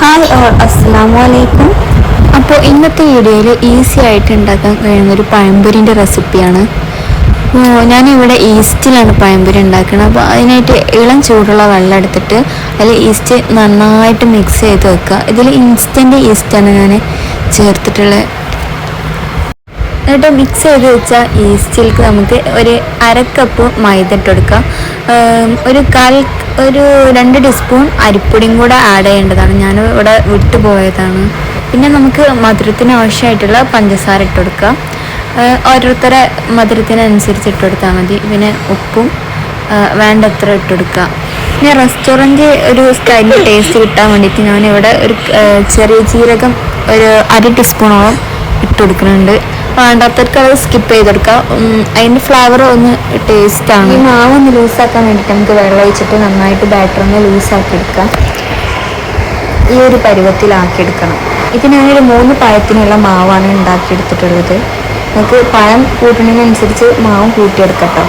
Hi all അസ്സാം വലൈക്കും അപ്പോൾ ഇന്നത്തെ വീഡിയോയിൽ ഈസി ആയിട്ട് ഉണ്ടാക്കാൻ കഴിയുന്ന ഒരു പഴംപൊരിന്റെ റെസിപ്പിയാണ്. ഞാനിവിടെ ഈസ്റ്റിലാണ് പഴംപൊരി ഉണ്ടാക്കുന്നത് അപ്പോൾ അതിനായിട്ട് ഇളം ചൂടുള്ള വെള്ളം എടുത്തിട്ട് അതിൽ ഈസ്റ്റ് നന്നായിട്ട് മിക്സ് ചെയ്ത് വെക്കുക. ഇതിൽ ഇൻസ്റ്റന്റ് ഈസ്റ്റാണ് ഞാൻ ചേർത്തിട്ടുള്ളത്. എന്നിട്ട് മിക്സ് ചെയ്ത് വെച്ച ഈസ്റ്റിലേക്ക് നമുക്ക് ഒരു അരക്കപ്പ് കപ്പ് മൈദ ഇട്ട് കൊടുക്കാം. ഒരു കാൽ ഒരു രണ്ട് ടീസ്പൂൺ അരിപ്പൊടിയും കൂടെ ആഡ് ചെയ്യേണ്ടതാണ്. ഞാൻ ഇവിടെ വിട്ടുപോയതാണ് പിന്നെ നമുക്ക് മധുരത്തിന് ആവശ്യമായിട്ടുള്ള പഞ്ചസാര ഇട്ട് കൊടുക്കാം. ഓരോരുത്തരെ മധുരത്തിനനുസരിച്ച് ഇട്ട് കൊടുത്താൽ മതി. പിന്നെ ഉപ്പും വേണ്ടത്ര ഇട്ട് കൊടുക്കുക. പിന്നെ റെസ്റ്റോറന്റ് ഒരു സ്റ്റൈലിൽ ടേസ്റ്റ് കിട്ടാൻ വേണ്ടിയിട്ട് ഞാനിവിടെ ഒരു ചെറിയ ജീരകം ഒരു അര ടീസ്പൂണോളം ഇട്ട് കൊടുക്കുന്നുണ്ട്. വേണ്ടാത്തവർക്ക് അത് സ്കിപ്പ് ചെയ്തെടുക്കാം. അതിന്റെ ഫ്ലേവർ ഒന്ന് ടേസ്റ്റ് ആണ്. ഈ മാവ് ഒന്ന് ലൂസാക്കാൻ വേണ്ടിയിട്ട് നമുക്ക് വെള്ളം ഒഴിച്ചിട്ട് നന്നായിട്ട് ബാറ്റർ ഒന്ന് ലൂസാക്കി എടുക്കാം ഈ ഒരു പരുവത്തിലാക്കി എടുക്കണം ഇത് ഞാനൊരു മൂന്ന് പഴത്തിനുള്ള മാവാണ് ഉണ്ടാക്കിയെടുത്തിട്ടുള്ളത്. നമുക്ക് പഴം കൂട്ടുന്നതിനനുസരിച്ച് മാവ് കൂട്ടിയെടുക്കാം കേട്ടോ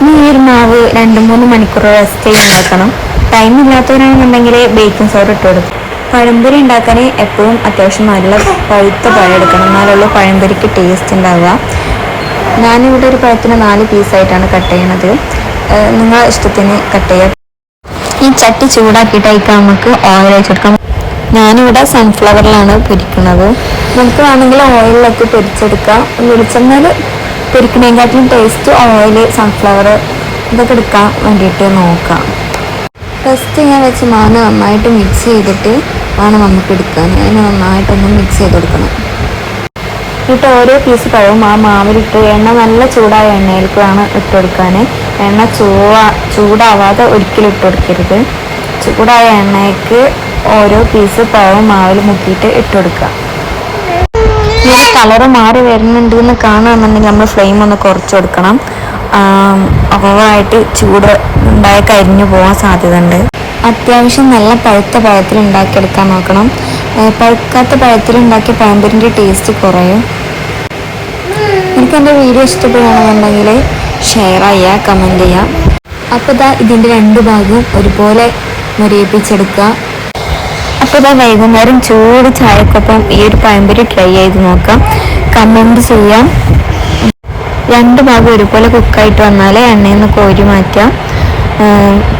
ഇനി ഈ ഒരു മാവ് രണ്ട് മൂന്ന് മണിക്കൂർ റെസ്റ്റ് ചെയ്ത് ഉണ്ടാക്കണം ടൈം ഇല്ലാത്തവരാണെന്നുണ്ടെങ്കിൽ ബേക്കിംഗ് സോഡ ഇട്ട് കൊടുക്കും. പഴംപൊരി ഉണ്ടാക്കാൻ എപ്പോഴും അത്യാവശ്യം നല്ല പഴുത്ത പഴം എടുക്കണം. എന്നാലുള്ള പഴംപൊരിക്ക് ടേസ്റ്റ് ഉണ്ടാവുക. ഞാനിവിടെ ഒരു പഴത്തിന് നാല് പീസായിട്ടാണ് കട്ട് ചെയ്യണത്. നിങ്ങൾ ഇഷ്ടത്തിന് കട്ട് ചെയ്യാം. ഈ ചട്ടി ചൂടാക്കിയിട്ടായിരിക്കാം നമുക്ക് ഓയിൽ വെച്ചെടുക്കാം ഞാനിവിടെ സൺഫ്ലവറിലാണ് പൊരിക്കുന്നത്. നമുക്ക് വേണമെങ്കിൽ ഓയിലൊക്കെ പൊരിച്ചെടുക്കാം. വെളിച്ചെണ്ണയിൽ പൊരിക്കണേക്കാട്ടിലും ടേസ്റ്റ് ഓയിൽ സൺഫ്ലവർ ഇതൊക്കെ എടുക്കാൻ വേണ്ടിയിട്ട് നോക്കാം. ഫസ്റ്റ് ഞാൻ വെച്ച് മാന നന്നായിട്ട് മിക്സ് ചെയ്തിട്ട് വേണം നമുക്ക് എടുക്കാൻ അതിന് നന്നായിട്ടൊന്ന് മിക്സ് ചെയ്ത് കൊടുക്കണം. എന്നിട്ട് ഓരോ പീസ് പഴവും ആ മാവിലിട്ട് എണ്ണ നല്ല ചൂടായ എണ്ണയിലേക്ക് വേണം ഇട്ട് കൊടുക്കാൻ എണ്ണ ചൂടാ ചൂടാവാതെ ഒരിക്കലും ഇട്ട് കൊടുക്കരുത്. ചൂടായ എണ്ണയ്ക്ക് ഓരോ പീസ് പഴവും മാവിൽ മുക്കിയിട്ട് ഇട്ട് കൊടുക്കുക. കളറ് മാറി വരുന്നുണ്ട് എന്ന് കാണുകയാണെന്നുണ്ടെങ്കിൽ നമ്മൾ ഫ്ലെയിം ഒന്ന് കുറച്ച് കൊടുക്കണം. ഓവറായിട്ട് ചൂട് ഉണ്ടായി കരിഞ്ഞു പോകാൻ സാധ്യതയുണ്ട്. അത്യാവശ്യം നല്ല പഴുത്ത പഴത്തിൽ ഉണ്ടാക്കിയെടുക്കാൻ നോക്കണം. പഴുക്കാത്ത പഴത്തിൽ ഉണ്ടാക്കിയ പഴംപൊരിന്റെ ടേസ്റ്റ് കുറയും. എനിക്ക് എന്റെ വീഡിയോ ഇഷ്ടപ്പെടുകയാണെന്നുണ്ടെങ്കിൽ ഷെയർ ചെയ്യുക കമന്റ് ചെയ്യുക. അപ്പോൾ ഇതാ ഇതിന്റെ രണ്ട് ഭാഗവും ഒരുപോലെ മുരിയിപ്പിച്ചെടുക്കുക. അപ്പോൾ ഇതാ വൈകുന്നേരം ചൂട് ചായക്കൊപ്പം ഈ ഒരു പഴംപൊരി ട്രൈ ചെയ്ത് നോക്കാം. കമന്റ് ചെയ്യാം. രണ്ട് ഭാഗം ഒരുപോലെ കുക്കായിട്ട് വന്നാൽ എണ്ണയിൽ നിന്ന് കോരി മാറ്റാം.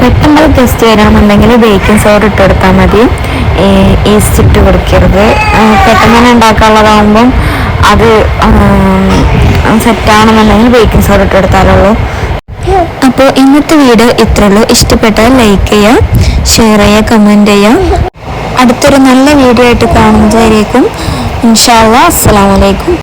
പെട്ടെന്ന് ടെസ്റ്റ് വരാമെന്നുണ്ടെങ്കിൽ ബേക്കിംഗ് സോഡ ഇട്ട് കൊടുത്താൽ മതി. ഈസ്റ്റ് ഇട്ട് കൊടുക്കരുത്. പെട്ടെന്ന് തന്നെ ഉണ്ടാക്കാനുള്ളതാകുമ്പം അത് സെറ്റാണെന്നുണ്ടെങ്കിൽ ബേക്കിംഗ് സോഡ ഇട്ട് കൊടുത്താലുള്ളൂ. അപ്പോൾ ഇന്നത്തെ വീഡിയോ ഇത്രയുള്ളൂ. ഇഷ്ടപ്പെട്ടാൽ ലൈക്ക് ചെയ്യുക ഷെയർ ചെയ്യുക കമന്റ് ചെയ്യുക അടുത്തൊരു നല്ല വീഡിയോ ആയിട്ട് കാണുന്നതായിരിക്കും. ഇൻഷാല്ലാ അസ്സാം വലൈക്കും